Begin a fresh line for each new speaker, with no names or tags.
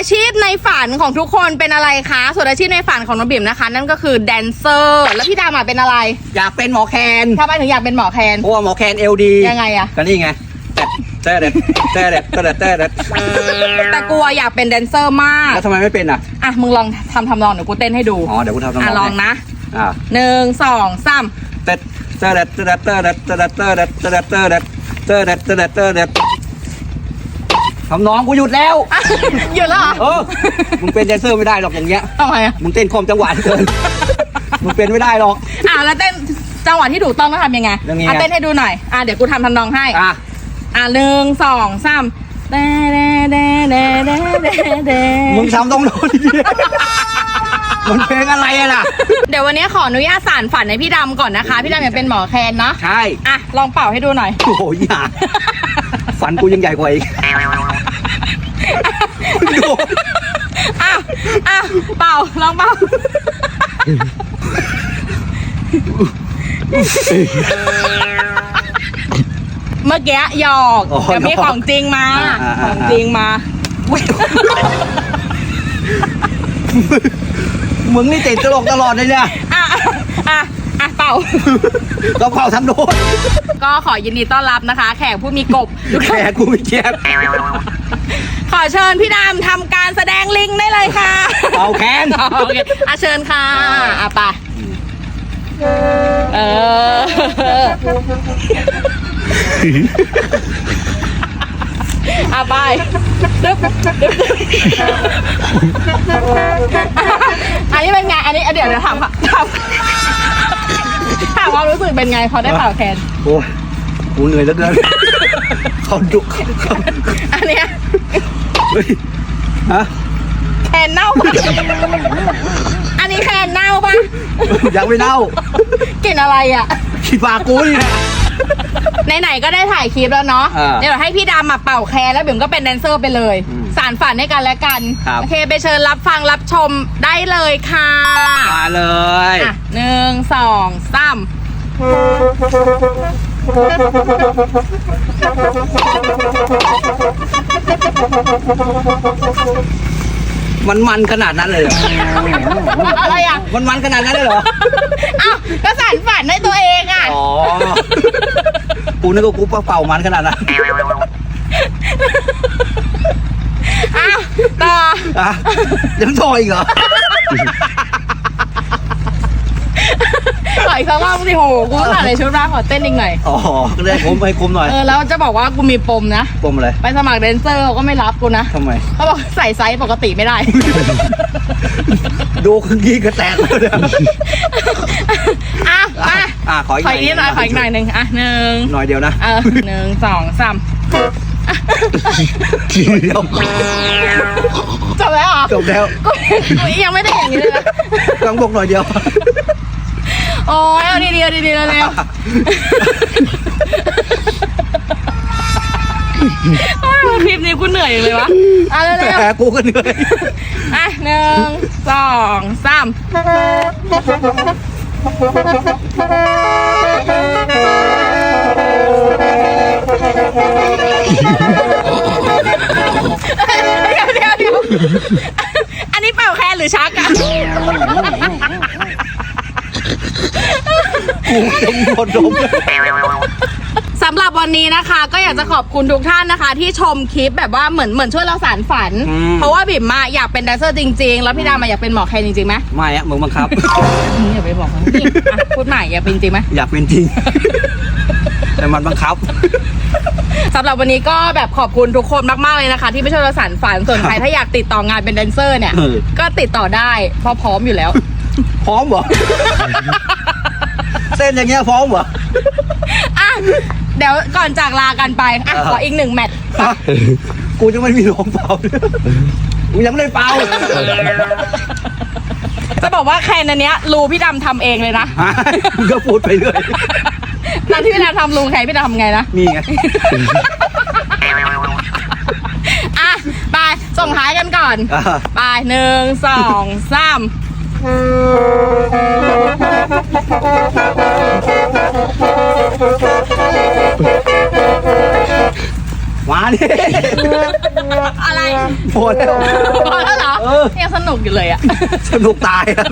อาชีพในฝันของทุกคนเป็นอะไรคะส่วนอาชีพในฝันของน้องบิ่มนะคะ นั่นก็คือแดนเซอร์แล้วพี่ดามาเป็นอะไร
อยากเป็นหมอแคน
ทำไมถึงอยากเป็นหมอแคน
เพราะว่าหมอแคนเอลดี
ยังไงอะ
ก็นี่ไงแต่แต่แต่แต่แต่แต่แต่
แต่กลัวอยากเป็นแดนเซอร์มาก
แล้วทำไมไม่เป็นอะ
อะมึงลองทำทำลองเดี๋ยวกูเต้นให้ดู
อ๋อเดี๋ยวกูทำ
อะลองนะ
อ่า
หนึ่งสองสาม
แต่แต่แต่แต่แต่แต่แต่แต่แต่แต่แต่แต่แต่แต่แต่แต่ ทำน้องกูหยุดแล้ว
อะหยุดแล้วเหรอ
เออ มึงเป็นแดนเซอร์ไม่ได้หรอกอย่างเงี้ย
ทำไมอะ
มึงเต้นคอมจังหวะเกิน มึงเป็นไม่ได้หรอก
อะแล้วเต้นจังหวะที่ถูกต้องต้องทำยังไง
ยังไง
อะเต้นให้ดูหน่อยอะเดี๋ยวกูทำทำนองให้
อะ
อะหนึ่งสองสามเด้เด้เด้เด้เด้เด้เด้
มึงทำตรงโน้นดิมันเพลงอะไรอะล่ะ
เดี๋ยววันนี้ขออนุญาตสารฝันให้พี่ดำก่อนนะคะ พี่ดำอยากเป็นหมอแคนเนาะ
ใช่
อะลองเป่าให้ดูหน่อย
โอ้โหอย่าฝันกูยังใหญ่กว่าอีก ดู
อะอะเป่าลองเป่าเมื่อกี้หยอกเดี๋ยวมีของจริงมาของจริงมา
มึงนี่ติดตลกตลอดเลยเนี่ย
อะอะ อะเป่า
ก็เผาทำโน้น
ก็ขอยินดีต้อนรับนะคะ แขกผู้มีกบ
แขกกูไม่แจ๊บ
ขอเชิญพี่ดำทำการแสดงลิงได้เลยค่ะ
เอาแคน
โอเคอะเชิญค่ะอะไปเอออะไปดึ๊บดึ๊บอันนี้เป็นไงอันนี้เดี๋ยวเดี๋ยวถามค่ะถาม ถามความรู้สึกเป็นไงพอได้เป่าแคน
โอ้ยกูเหนื่อยเหลือเกินเขาดุเขา
อันเนี้ย
เฮ้ยฮะ
แคนเน่าปะอันนี้แคนเน่าปะ
ยังไม่เน่าก
ลิ่นอะไรอะ
ขี้ปากกูนี่แหละ
ไหนๆก็ได้ถ่ายคลิปแล้วเนาะ
อ่า
เดี๋ยวให้พี่ดำมาเป่าแคร์แล้วบิ่มก็เป็นแดนเซอร์ไปเลย
อืม
สารฝันให้กันและกัน
ครับ
โอเคไปเชิญรับฟังรับชมได้เลยค่ะ
มาเลย
อะหนึ่งสองสาม
มันมันขนาดนั้นเลยเหรอ
อะไรอะ
มันมันขนาดนั้นเลยเหรอ
อ้าว ก็สารฝันให้ตัวเองอะ
อ๋อ กูนึกว่ากูเป่ามันขนาดนั้น
อ้าวต่อ
อะยังโชยอีกเหรอ
ขออีกสักรอบสิโหกูถ่ายในชุดร่างขอเต้นอีกหน่อย
อ๋อก็เลยผมให้คุมหน่อย
เออแล้วจะบอกว่ากูมีปมนะ
ปมอะไร
ไปสมัครแดนเซอร์เขาก็ไม่รับกูนะ
ทำไม
เขาบอกใส่ไซส์ปกติไม่ได้
ดูคือกี้กระแตกเลยเนี่ย
อะมา
อะขออีก
ขออีกนิดหน่อย
ห
ข
น่
อ
อย
อีกหน่อยหนึ่งอะหนึ่ง
หน่อยเดียวนะ
เออหนึ่งสองสาม
เดียว
จบแล้วเหรอ
จบแล้ว
กูกูยังไม่ได้อย่างนี้เลยนะ
ต้องบอกหน่อยเดียว
โอ้ยเอาดีๆเอาดีๆเร็วๆโอ้ยคลิปนี้กูเหนื่อยเลยวะอะเร็ว
แหมกูก็เหนื่อย
ๆอะหนึ่งสองสาม เดี๋ยวเดี๋ยวเดี๋ยวอันนี้เป่าแคนหรือชักอะ
กูต้องหมดดม
สำหรับ วันนี้นะคะ ก็อยากจะขอบคุณทุกท่านนะคะ ที่ชมคลิปแบบว่าเหมือนเหมือนช่วยเราสารฝันเพราะว่าบิ่มมาอยากเป็นแดนเซอร์จริงๆ แล้วพี่ดามาอยากเป็นหมอแคนจริงๆไหม
ไม่อะมึงบังคับ
มึงอย่าไปบอกเขาจริงอะพูดใหม่อยากเป็นจริงไหม
อยากเป็นจริง แต่มันบังคับ
สำหรับวันนี้ก็แบบขอบคุณทุกคนมาก ๆ เลยนะคะ ที่ไม่ช่วยเราสารฝันส่วนใครถ้าอยากติดต่องานเป็นแดนเซอร์เนี่ย
เออ
ก็ติดต่อได้เพราะพร้อมอยู่แล้ว
พร้อมเหรอ เส้นอย่างเงี้ยพร้อมเหรอ
อะ เดี๋ยวก่อนจากลากันไปอะ
เออ
ขออีกหนึ่งแมตช์
ฮะกูจะไม่มีลมเป่าเลยกูยังไม่ได้เป่า
จะบอกว่าแคนอันเนี้ยรูพี่ดำทำเองเลยนะ
ฮะมึงก็พูดไปเรื่อย
ตอนที่พี่ดำทำรูแคนพี่ดำทำไงนะ
นี่ไง
อะไปส่งท้ายกันก่อน
อ่า
ไปหนึ่งสองสาม
ม นี่
อะไร
หมดแล้ว
พอแล้วเหรอ
เออ
ยังสนุกอยู่เลยอะ
สนุกตายอะ